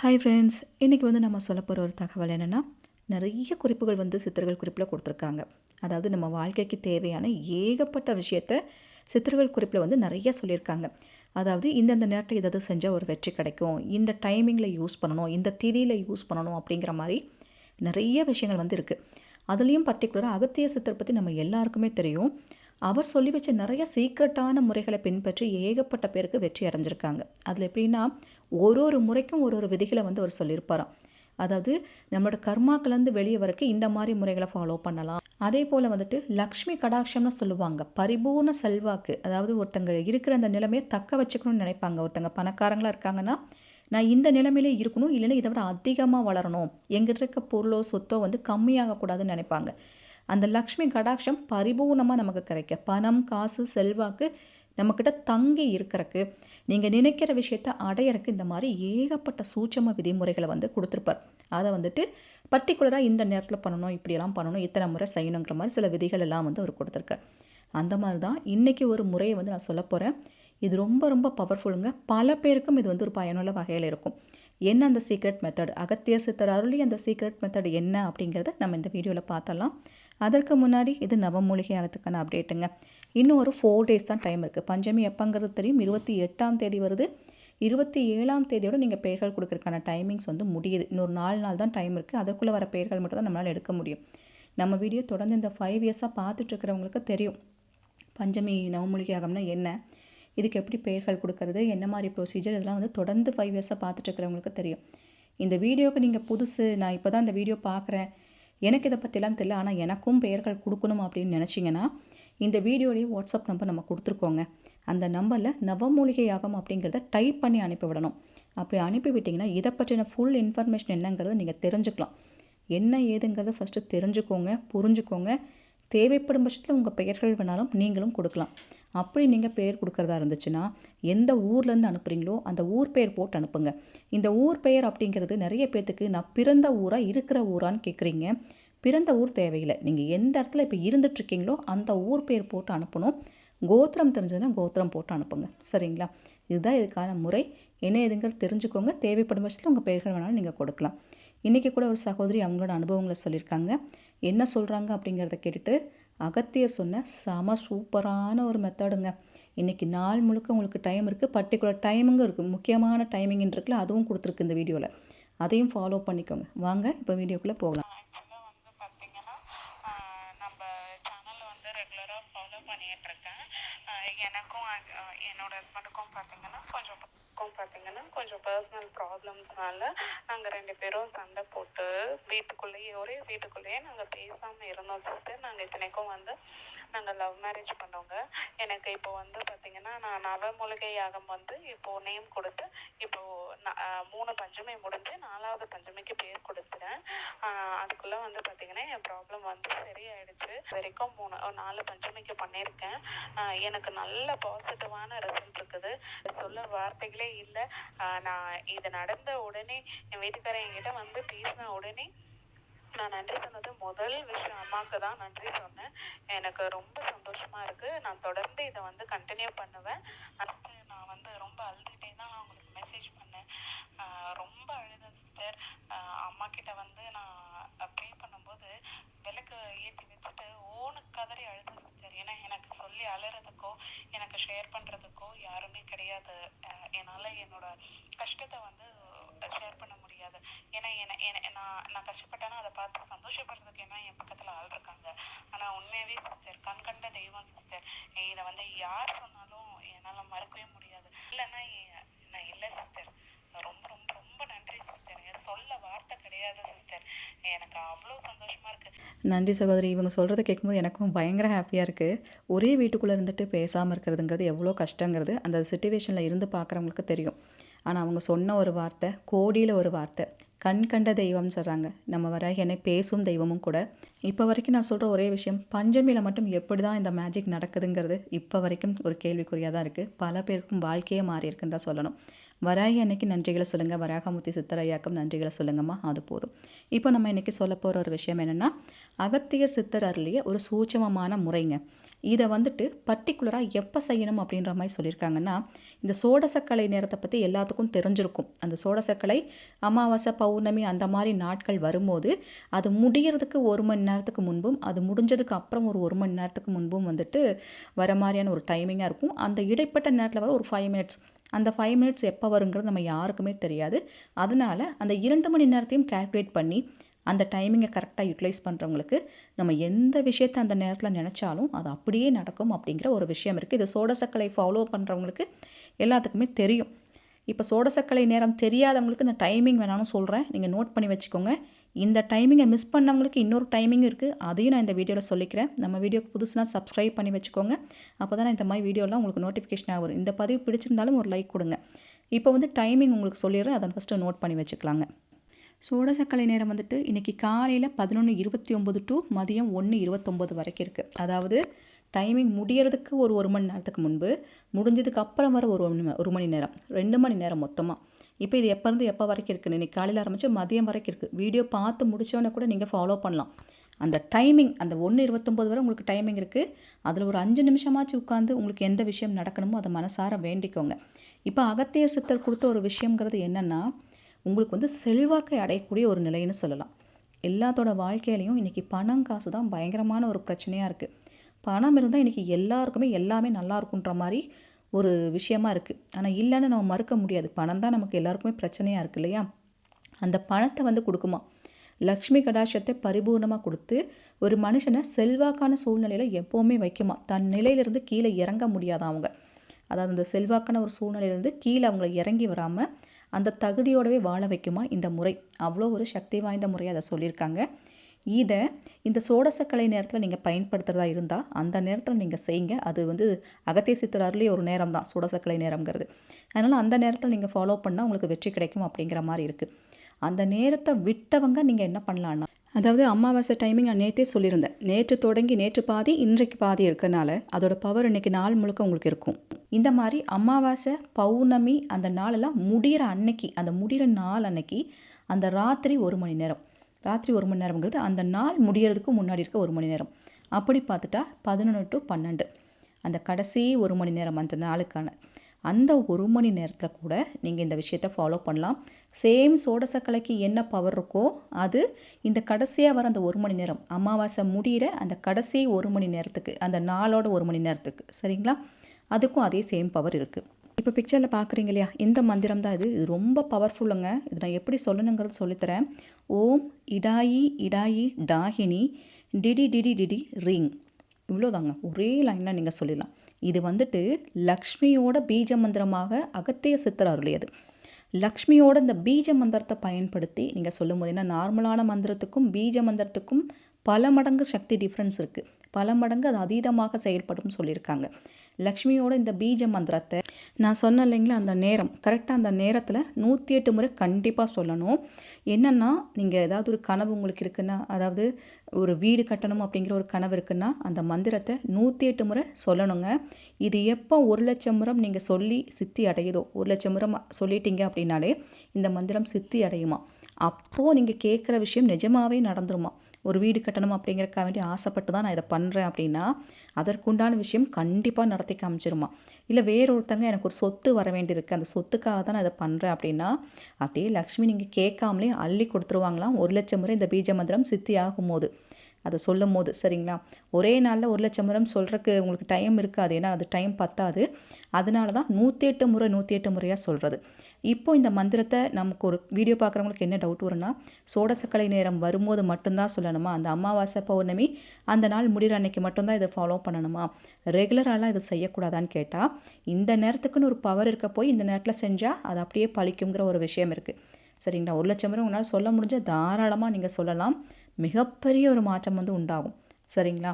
Hi friends இன்றைக்கி வந்து நம்ம சொல்ல போகிற ஒரு தகவல் என்னென்னா நிறைய குறிப்புகள் வந்து சித்தர்கள் குறிப்பில் கொடுத்துருக்காங்க. அதாவது நம்ம வாழ்க்கைக்கு தேவையான ஏகப்பட்ட விஷயத்த சித்தர்கள் குறிப்பில் வந்து நிறைய சொல்லியிருக்காங்க. அதாவது இந்தந்த நேரத்தை இதை செஞ்சால் ஒரு வெற்றி கிடைக்கும் இந்த டைமிங்கில் யூஸ் பண்ணணும் இந்த திதியில் யூஸ் பண்ணணும் அப்படிங்கிற மாதிரி நிறைய விஷயங்கள் வந்து இருக்குது அதுலேயும் பர்டிகுலராக அகத்திய சித்தர் பற்றி நம்ம எல்லாருக்குமே தெரியும். அவர் சொல்லி வச்ச நிறைய சீக்ரெட்டான முறைகளை பின்பற்றி ஏகப்பட்ட பேருக்கு வெற்றி அடைஞ்சிருக்காங்க. அதில் எப்படின்னா ஒரு ஒரு முறைக்கும் ஒரு ஒரு விதிகளை வந்து அவர் சொல்லியிருப்பாராம். அதாவது நம்மளோட கர்மாக்கலேருந்து வெளியே வரைக்கும் இந்த மாதிரி முறைகளை ஃபாலோ பண்ணலாம். அதே போல் வந்துட்டு லக்ஷ்மி கடாட்சம்னு சொல்லுவாங்க. பரிபூர்ண செல்வாக்கு. அதாவது ஒருத்தங்க இருக்கிற அந்த நிலைமையை தக்க வச்சுக்கணும்னு நினைப்பாங்க. ஒருத்தங்க பணக்காரங்களாக இருக்காங்கன்னா நான் இந்த நிலைமையிலே இருக்கணும். இல்லைன்னா இதை விட அதிகமாக வளரணும். எங்கிட்ட இருக்க பொருளோ சொத்தோ வந்து கம்மியாகக்கூடாதுன்னு நினைப்பாங்க. அந்த லக்ஷ்மி கடாட்சம் பரிபூர்ணமாக நமக்கு கிடைக்க. பணம் காசு செல்வாக்கு நம்மக்கிட்ட தங்கி இருக்கிறக்கு நீங்கள் நினைக்கிற விஷயத்த அடையறக்கு இந்த மாதிரி ஏகப்பட்ட சூட்சம விதிமுறைகளை வந்து கொடுத்துருப்பார். அதை வந்துட்டு பர்டிகுலராக இந்த நேரத்தில் பண்ணணும் இப்படியெல்லாம் பண்ணணும் இத்தனை முறை செய்யணுங்கிற மாதிரி சில விதிகள் எல்லாம் வந்து அவர் கொடுத்துருக்கார். அந்த மாதிரி தான் இன்றைக்கி ஒரு முறையை வந்து நான் சொல்ல போகிறேன் இது ரொம்ப ரொம்ப பவர்ஃபுல்லுங்க பல பேருக்கும் இது வந்து ஒரு பயனுள்ள வகையில் இருக்கும். என்ன அந்த சீக்ரெட் மெத்தட் அகத்திய சித்தர் அருளி அந்த சீக்ரெட் மெத்தட் என்ன அப்படிங்கிறத நம்ம இந்த வீடியோவில் பார்த்தலாம் அதற்கு முன்னாடி இது நவமூலிகை ஆகத்துக்கான அப்டேட்டுங்க இன்னும் ஒரு ஃபோர் டேஸ் தான் டைம் இருக்குது பஞ்சமி எப்போங்கிறது தெரியும்? இருபத்தி எட்டாம் தேதி வருது. இருபத்தி ஏழாம் தேதியோட நீங்கள் பெயர்கள் கொடுக்குறதுக்கான டைமிங்ஸ் வந்து முடியுது. இன்னொரு நாலு நாள் தான் டைம் இருக்குது அதற்குள்ளே வர பெயர்கள் மட்டும் தான் நம்மளால் எடுக்க முடியும். நம்ம வீடியோ தொடர்ந்து இந்த ஃபைவ் இயர்ஸாக பார்த்துட்ருக்கிறவங்களுக்கு தெரியும். பஞ்சமி நவமூலிகை ஆகம்னா என்ன? இதுக்கு எப்படி பெயர்கள் கொடுக்கறது என்ன மாதிரி ப்ரொசீஜர் இதெல்லாம் வந்து தொடர்ந்து ஃபைவ் இயர்ஸாக பார்த்துட்ருக்கிறவங்களுக்கு தெரியும். இந்த வீடியோவுக்கு நீங்கள் புதுசு நான் இப்போ தான் இந்த வீடியோ பார்க்குறேன். எனக்கு இதை பற்றிலாம் தெரியல ஆனால் எனக்கும் பெயர்கள் கொடுக்கணும் அப்படின்னு நினச்சிங்கன்னா இந்த வீடியோலேயே வாட்ஸ்அப் நம்பர் நம்ம கொடுத்துருக்கோங்க. அந்த நம்பரில் நவமூலிகை யாகம் அப்படிங்கிறத டைப் பண்ணி அனுப்பிவிடணும் அப்படி அனுப்பிவிட்டிங்கன்னா இதை பற்றின ஃபுல் இன்ஃபர்மேஷன் என்னங்கிறத நீங்கள் தெரிஞ்சுக்கலாம். என்ன ஏதுங்கிறத ஃபஸ்ட்டு தெரிஞ்சுக்கோங்க புரிஞ்சுக்கோங்க. தேவைப்படும் பட்சத்தில் உங்கள் பெயர்கள் வேணாலும் நீங்களும் கொடுக்கலாம். அப்படி நீங்கள் பெயர் கொடுக்குறதா இருந்துச்சுன்னா எந்த ஊர்லேருந்து அனுப்புகிறீங்களோ அந்த ஊர் பெயர் போட்டு அனுப்புங்க. இந்த ஊர் பெயர் அப்படிங்கிறது நிறைய பேர்த்துக்கு நான் பிறந்த ஊராக இருக்கிற ஊரான்னு கேட்குறீங்க பிறந்த ஊர் தேவையில்லை. நீங்கள் எந்த இடத்துல இப்போ இருந்துட்டுருக்கீங்களோ அந்த ஊர் பெயர் போட்டு அனுப்பணும். கோத்திரம் தெரிஞ்சதுன்னா கோத்திரம் போட்டு அனுப்புங்க. சரிங்களா? இதுதான் இதுக்கான முறை. என்ன எதுங்கிறது தெரிஞ்சுக்கோங்க. தேவைப்படும் பட்சத்தில் உங்கள் பெயர்கள் வேணாலும் நீங்கள் கொடுக்கலாம். இன்றைக்கி கூட ஒரு சகோதரி அவங்களோட அனுபவங்களை சொல்லியிருக்காங்க. என்ன சொல்கிறாங்க அப்படிங்கிறத கேட்டுட்டு அகத்தியர் சொன்ன செம சூப்பரான ஒரு மெத்தடுங்க. இன்றைக்கி நாள் முழுக்க உங்களுக்கு டைம் இருக்குது பர்டிகுலர் டைமிங்கும் இருக்குது முக்கியமான டைமிங்னு இருக்குல்ல அதுவும் கொடுத்துருக்கு இந்த வீடியோவில் அதையும் ஃபாலோ பண்ணிக்கோங்க. வாங்க இப்போ வீடியோக்குள்ளே போகலாம். ஹஸ்பண்டுக்கும் பார்த்தீங்கன்னா கொஞ்சம் பார்த்தீங்கன்னா கொஞ்சம் பர்சனல் ப்ராப்ளம்ஸ்னால நாங்கள் ரெண்டு பேரும் சண்டை போட்டு வீட்டுக்குள்ளேயே ஒரே வீட்டுக்குள்ளேயே நாங்கள் பேசாமல் இருந்தோம் சிஸ்டர் நாங்கள் இத்தனைக்கும் வந்து நாங்கள் லவ் மேரேஜ் பண்ணவங்க எனக்கு இப்போ வந்து பார்த்தீங்கன்னா நான் நவமூலிகை யாகம் வந்து இப்போது நேம் கொடுத்து இப்போது மூணு பஞ்சமி முடிஞ்சு நாலாவது பஞ்சமிக்கு பேர் கொடுத்துறேன் அதுக்குள்ளே வந்து பார்த்தீங்கன்னா என் ப்ராப்ளம் வந்து சரியாயிடுச்சு. வரைக்கும் மூணு நாலு பஞ்சமிக்கு பண்ணியிருக்கேன். எனக்கு நல்ல பாசிட்டிவான ரிசல்ட் இருக்குது. சொல்ல வார்த்தைகளே இல்லை. நான் இது நடந்த உடனே என் வீட்டுக்காரன் என்கிட்ட வந்து பேசின உடனே நான் நன்றி சொன்னது முதல் விஷயம் அம்மாவுக்கு தான் நன்றி சொன்னேன். எனக்கு ரொம்ப சந்தோஷமா இருக்கு. நான் தொடர்ந்து இதை வந்து கண்டினியூ பண்ணுவேன். நான் வந்து ரொம்ப அழுதுகிட்டே தான் நான் உங்களுக்கு மெசேஜ் பண்ணேன். ரொம்ப அழுதேன் சிஸ்டர் அம்மா கிட்ட வந்து நான் ப்ரே பண்ணும்போது விளக்கு ஏற்றி வச்சுட்டு ஓனு கதறி அழுதேன் சிஸ்டர் ஏன்னா எனக்கு சொல்லி அழுறதுக்கோ எனக்கு ஷேர் பண்ணுறதுக்கோ யாருமே கிடையாது. என்னால் என்னோட கஷ்டத்தை வந்து ஷேர் பண்ண முடியாது. ஏன்னா என்ன நான் நான் கஷ்டப்பட்டேன்னா அதை பார்த்து சந்தோஷப்படுறதுக்கு ஏன்னா என் பக்கத்தில் ஆள் இருக்காங்க ஆனால் உண்மையாகவே சிஸ்டர் கண் கண்ட தெய்வம் சிஸ்டர் இதை வந்து யார் சொன்னாலும் என்னால் மறக்கவே முடியாது. இல்லைன்னா நான் இல்லை சிஸ்டர் ரொம்ப ரொம்ப ரொம்ப நன்றி சிஸ்டர் சொல்ல வார்த்தை கிடையாது சிஸ்டர் எனக்கு அவ்வளோ சந்தோஷமா இருக்கு. நன்றி சகோதரி. இவங்க சொல்கிறத கேட்கும்போது எனக்கும் பயங்கர ஹாப்பியாக இருக்குது ஒரே வீட்டுக்குள்ளே இருந்துட்டு பேசாமல் இருக்கிறதுங்கிறது எவ்வளோ கஷ்டங்கிறது. அந்த சுச்சுவேஷனில் இருந்து பார்க்குறவங்களுக்கு தெரியும். ஆனால் அவங்க சொன்ன ஒரு வார்த்தை கோடியில் ஒரு வார்த்தை கண் கண்ட தெய்வம்னு சொல்கிறாங்க நம்ம வர என்னை பேசும் தெய்வமும் கூட. இப்போ வரைக்கும் நான் சொல்கிற ஒரே விஷயம் பஞ்சமியில் மட்டும் எப்படி தான் இந்த மேஜிக் நடக்குதுங்கிறது இப்போ வரைக்கும் ஒரு கேள்விக்குறியாக தான் இருக்குது பல பேருக்கும் வாழ்க்கையே மாறி இருக்குன்னு தான் சொல்லணும். வராகி அன்னைக்கு நன்றிகளை சொல்லுங்கள் வராகமூர்த்தி சித்தரையாக்கும் நன்றிகளை சொல்லுங்கம்மா. அது போதும். இப்போ நம்ம இன்றைக்கி சொல்ல போகிற ஒரு விஷயம் என்னென்னா அகத்தியர் சித்தர் அருளிய ஒரு சூட்சமமான முறைங்க. இதை வந்துட்டு பர்டிகுலராக எப்போ செய்யணும் அப்படின்ற மாதிரி சொல்லியிருக்காங்கன்னா இந்த சோடசக்கலை நேரத்தை பற்றி எல்லாத்துக்கும் தெரிஞ்சிருக்கும். அந்த சோடசக்கலை அமாவாசை பௌர்ணமி அந்த மாதிரி நாட்கள் வரும்போது அது முடிகிறதுக்கு ஒரு மணி நேரத்துக்கு முன்பும் அது முடிஞ்சதுக்கு அப்புறம் ஒரு ஒரு மணி நேரத்துக்கு முன்பும் வந்துட்டு வர மாதிரியான ஒரு டைமிங்காக இருக்கும். அந்த இடைப்பட்ட நேரத்தில் வர ஒரு ஃபைவ் மினிட்ஸ் அந்த ஃபைவ் மினிட்ஸ் எப்போ வருங்கிறது நம்ம யாருக்குமே தெரியாது. அதனால் அந்த இரண்டு மணி நேரத்தையும் கால்குலேட் பண்ணி அந்த டைமிங்கை கரெக்டாக யூட்டிலைஸ் பண்ணுறவங்களுக்கு நம்ம எந்த விஷயத்தை அந்த நேரத்தில் நினச்சாலும் அது அப்படியே நடக்கும் அப்படிங்கிற ஒரு விஷயம் இருக்குது இது சோடசக்கலை ஃபாலோ பண்ணுறவங்களுக்கு எல்லாத்துக்குமே தெரியும். இப்போ சோடசக்கலை நேரம் தெரியாதவங்களுக்கு நான் டைமிங் வேணாலும் சொல்கிறேன் நீங்கள் நோட் பண்ணி வச்சுக்கோங்க. இந்த டைமிங்கை மிஸ் பண்ணவங்களுக்கு இன்னொரு டைமிங் இருக்குது அதையும் நான் இந்த வீடியோவில் சொல்லிக்கிறேன். நம்ம வீடியோக்கு புதுசுனா சப்ஸ்கிரைப் பண்ணி வச்சுக்கோங்க. அப்போ தான் இந்த மாதிரி வீடியோலாம் உங்களுக்கு நோட்டிஃபிகேஷனாக வரும். இந்த பதிவு பிடிச்சிருந்தாலும் ஒரு லைக் கொடுங்க. இப்போ வந்து டைமிங் உங்களுக்கு சொல்லிடுறேன். அதை ஃபஸ்ட்டு நோட் பண்ணி வச்சுக்கலாங்க. சோடசக்கலை நேரம் வந்துட்டு இன்றைக்கி காலையில் பதினொன்று இருபத்தி ஒம்பது டு மதியம் ஒன்று இருபத்தொம்போது வரைக்கும் இருக்குது அதாவது டைமிங் முடியறதுக்கு ஒரு ஒரு மணி நேரத்துக்கு முன்பு முடிஞ்சதுக்கு அப்புறம் வர ஒரு ஒரு மணி நேரம் ரெண்டு மணி நேரம் மொத்தமாக இப்போ இது எப்போருந்து எப்போ வரைக்கும் இருக்குது இன்றைக்கி காலையில் ஆரம்பித்து மதியம் வரைக்கும் இருக்குது வீடியோ பார்த்து முடித்தோடனே கூட நீங்கள் ஃபாலோ பண்ணலாம். அந்த டைமிங் அந்த ஒன்று இருபத்தொம்போது வரை உங்களுக்கு டைமிங் இருக்குது அதில் ஒரு அஞ்சு நிமிஷமாச்சு உட்காந்து உங்களுக்கு எந்த விஷயம் நடக்கணுமோ அதை மனசார வேண்டிக்கோங்க. இப்போ அகத்தியர் சித்தர் கொடுத்த ஒரு விஷயங்கிறது என்னென்னா உங்களுக்கு வந்து செல்வாக்கை அடையக்கூடிய ஒரு நிலைன்னு சொல்லலாம். எல்லாத்தோட வாழ்க்கையிலையும் இன்றைக்கி பணம் காசு தான் பயங்கரமான ஒரு பிரச்சனையாக இருக்குது பணம் இருந்தால் இன்றைக்கி எல்லாருக்குமே எல்லாமே நல்லா இருக்குன்ற மாதிரி ஒரு விஷயமா இருக்குது ஆனால் இல்லைன்னு நம்ம மறுக்க முடியாது. பணம் தான் நமக்கு எல்லாருக்குமே பிரச்சனையாக இருக்குது இல்லையா? அந்த பணத்தை வந்து கொடுக்குமா? லக்ஷ்மி கடாட்சத்தை பரிபூர்ணமாக கொடுத்து ஒரு மனுஷனை செல்வாக்கான சூழ்நிலையில் எப்போவுமே வைக்குமா? தன் நிலையிலிருந்து கீழே இறங்க முடியாத அவங்க? அதாவது அந்த செல்வாக்கான ஒரு சூழ்நிலையிலேருந்து கீழே அவங்கள இறங்கி வராமல் அந்த தகுதியோடவே வாழ வைக்குமா இந்த முறை? அவ்வளோ ஒரு சக்தி வாய்ந்த முறையை அதை சொல்லியிருக்காங்க. இதை இந்த சோடசக்கலை நேரத்தில் நீங்கள் பயன்படுத்துகிறதா இருந்தால் அந்த நேரத்தில் நீங்கள் செய்யுங்க அது வந்து அகத்திய சித்தரார்லேயே ஒரு நேரம் தான் சோடசக்கலை நேரம்ங்கிறது. அதனால் அந்த நேரத்தில் நீங்கள் ஃபாலோ பண்ணால் உங்களுக்கு வெற்றி கிடைக்கும் அப்படிங்கிற மாதிரி இருக்குது அந்த நேரத்தை விட்டவங்க நீங்கள் என்ன பண்ணலான்னா அதாவது அமாவாசை டைமிங் நான் நேற்றே சொல்லியிருந்தேன். நேற்று தொடங்கி நேற்று பாதி இன்றைக்கு பாதி இருக்கனால அதோட பவர் இன்னைக்கு நாள் முழுக்க உங்களுக்கு இருக்கும். இந்த மாதிரி அமாவாசை பௌர்ணமி அந்த நாளெல்லாம் முடிகிற அன்னைக்கு அந்த முடிகிற நாள் அன்னைக்கு அந்த ராத்திரி ஒரு மணி நேரம். ராத்திரி ஒரு மணி நேரம்ங்கிறது அந்த நாள் முடியறதுக்கு முன்னாடி இருக்க ஒரு மணி நேரம். அப்படி பார்த்துட்டா பதினொன்று டு பன்னெண்டு. அந்த கடைசி ஒரு மணி நேரம் அந்த நாளுக்கான அந்த ஒரு மணி நேரத்தில் கூட நீங்கள் இந்த விஷயத்தை ஃபாலோ பண்ணலாம். சேம் சோடசக்கலைக்கு என்ன பவர் இருக்கோ அது இந்த கடைசியாக வர அந்த ஒரு மணி நேரம் அமாவாசை முடிகிற அந்த கடைசி ஒரு மணி நேரத்துக்கு அந்த நாளோட ஒரு மணி நேரத்துக்கு சரிங்களா? அதுக்கும் அதே சேம் பவர் இருக்குது இப்போ பிக்சரில் பார்க்குறீங்க இல்லையா? இந்த மந்திரம் தான் இது. இது ரொம்ப பவர்ஃபுல்லுங்க இது நான் எப்படி சொல்லணுங்கிறது சொல்லித்தரேன். ஓம் இடாயி இடாயி டாகினி டிடி டிடி டிடி ரிங். இவ்வளோதாங்க. ஒரே லைனில் நீங்கள் சொல்லிடலாம். இது வந்துட்டு லக்ஷ்மியோட பீஜ மந்திரமாக அகத்திய சித்தர் அருளியது. லக்ஷ்மியோட இந்த பீஜ மந்திரத்தை பயன்படுத்தி நீங்கள் சொல்லும் போது ஏன்னா நார்மலான மந்திரத்துக்கும் பீஜ மந்திரத்துக்கும் பல மடங்கு சக்தி டிஃப்ரென்ஸ் இருக்குது பல மடங்கு அது அதீதமாக செயல்படும் சொல்லியிருக்காங்க. லக்ஷ்மியோட இந்த பீஜ மந்திரத்தை நான் சொன்னேன் இல்லைங்களா அந்த நேரம். கரெக்டாக அந்த நேரத்தில் நூற்றி எட்டு முறை கண்டிப்பாக சொல்லணும். என்னென்னா நீங்கள் ஏதாவது ஒரு கனவு உங்களுக்கு இருக்குன்னா அதாவது ஒரு வீடு கட்டணும் அப்படிங்கிற ஒரு கனவு இருக்குன்னா அந்த மந்திரத்தை நூற்றி எட்டு முறை சொல்லணுங்க. இது எப்போ ஒரு லட்சம் முறை நீங்கள் சொல்லி சித்தி அடையுதோ ஒரு லட்சம் முறை சொல்லிட்டீங்க அப்படின்னாலே இந்த மந்திரம் சித்தி அடையுமா? அப்போது நீங்கள் கேட்குற விஷயம் நிஜமாகவே நடந்துருமா? ஒரு வீடு கட்டணும் அப்படிங்கிறக்காக வேண்டி ஆசைப்பட்டு தான் நான் இதை பண்ணுறேன் அப்படின்னா அதற்குண்டான விஷயம் கண்டிப்பாக நடத்தி காமிச்சிருமா. இல்லை வேறொருத்தங்க எனக்கு ஒரு சொத்து வர வேண்டியிருக்கு. அந்த சொத்துக்காக தான் நான் இதை பண்ணுறேன் அப்படின்னா அப்படியே லக்ஷ்மி நீங்கள் கேட்காமலே அள்ளி கொடுத்துருவாங்களாம். ஒரு லட்சம் முறை இந்த பீஜ மந்திரம் சித்தி ஆகும்போது அதை சொல்லும் போது சரிங்களா? ஒரே நாளில் ஒரு லட்சம் முறை சொல்கிறக்கு உங்களுக்கு டைம் இருக்காது. ஏன்னா அது டைம் பத்தாது. அதனால தான் நூற்றி எட்டு முறை நூற்றி எட்டு முறையாக சொல்கிறது இப்போ இந்த மந்திரத்தை நமக்கு ஒரு வீடியோ பார்க்குறவங்களுக்கு என்ன டவுட் வரும்னா சோடசக்கலை நேரம் வரும்போது மட்டும்தான் சொல்லணுமா? அந்த அமாவாசை பௌர்ணமி அந்த நாள் முடிகிற அன்னைக்கு மட்டும்தான் இதை ஃபாலோ பண்ணணுமா? ரெகுலராலாம் இதை செய்யக்கூடாதான்னு கேட்டால் இந்த நேரத்துக்குன்னு ஒரு பவர் இருக்க போய் இந்த நேரத்தில் செஞ்சால் அது அப்படியே பழிக்குங்கிற ஒரு விஷயம் இருக்குது சரிங்களா? ஒரு லட்சம் முறை உங்களால் சொல்ல முடிஞ்சால் தாராளமாக நீங்கள் சொல்லலாம். மிகப்பெரிய ஒரு மாற்றம் வந்து உண்டாகும். சரிங்களா?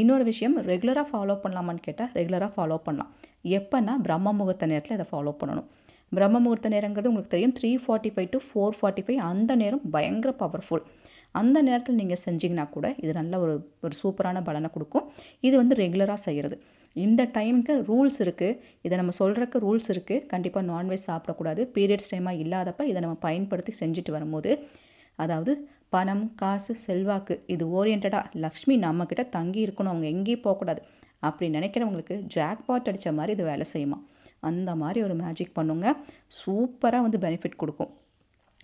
இன்னொரு விஷயம் ரெகுலராக ஃபாலோ பண்ணலாமான்னு கேட்டால் ரெகுலராக ஃபாலோ பண்ணலாம். எப்போன்னா பிரம்ம முகூர்த்த நேரத்தில் இதை ஃபாலோ பண்ணணும். பிரம்ம முகூர்த்த நேரங்கிறது உங்களுக்கு தெரியும் three forty five to four forty five அந்த நேரம் பயங்கர பவர்ஃபுல் அந்த நேரத்தில் நீங்கள் செஞ்சிங்கன்னா கூட இது நல்ல ஒரு ஒரு சூப்பரான பலனை கொடுக்கும். இது வந்து ரெகுலராக செய்கிறது இந்த டைமுக்கு ரூல்ஸ் இருக்குது இதை நம்ம சொல்கிறக்கு ரூல்ஸ் இருக்குது கண்டிப்பாக நான்வெஜ் சாப்பிடக்கூடாது. பீரியட்ஸ் டைமாக இல்லாதப்ப இதை நம்ம பயன்படுத்தி செஞ்சுட்டு வரும்போது அதாவது பணம் காசு செல்வாக்கு இது ஓரியன்டாக லக்ஷ்மி நம்மக்கிட்ட தங்கி இருக்கணும் அவங்க எங்கேயும் போகக்கூடாது. அப்படி நினைக்கிறவங்களுக்கு ஜாக்பாட் அடித்த மாதிரி இது வேலை செய்யுமா? அந்த மாதிரி ஒரு மேஜிக் பண்ணுங்க. சூப்பராக வந்து பெனிஃபிட் கொடுக்கும்.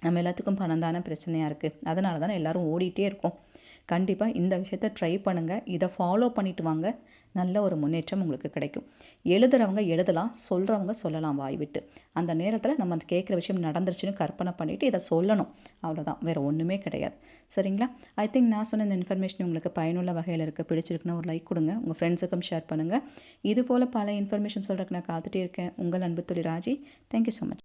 நம்ம எல்லாத்துக்கும் பணம் தானே பிரச்சனையாக இருக்குது அதனால தானே எல்லோரும் ஓடிட்டே இருக்கோம். கண்டிப்பாக இந்த விஷயத்த ட்ரை பண்ணுங்கள் இதை ஃபாலோ பண்ணிட்டு வாங்க. நல்ல ஒரு முன்னேற்றம் உங்களுக்கு கிடைக்கும். எழுதுறவங்க எழுதலாம் சொல்கிறவங்க சொல்லலாம் வாய் விட்டு. அந்த நேரத்தில் நம்ம அந்த கேட்குற விஷயம் நடந்துருச்சுன்னு கற்பனை பண்ணிவிட்டு இதை சொல்லணும். அவ்வளோதான் வேறு ஒன்றுமே கிடையாது. சரிங்களா? ஐ திங்க் நான் சொன்ன இந்த இன்ஃபர்மேஷன் உங்களுக்கு பயனுள்ள வகையில் இருக்குது பிடிச்சிருக்குன்னா ஒரு லைக் கொடுங்க. உங்கள் ஃப்ரெண்ட்ஸுக்கும் ஷேர் பண்ணுங்கள் இது போல் பல இன்ஃபர்மேஷன் சொல்கிறதுக்கு நான் காத்துட்டே இருக்கேன். உங்கள் அன்பு தொழில் ராஜி. Thank you so much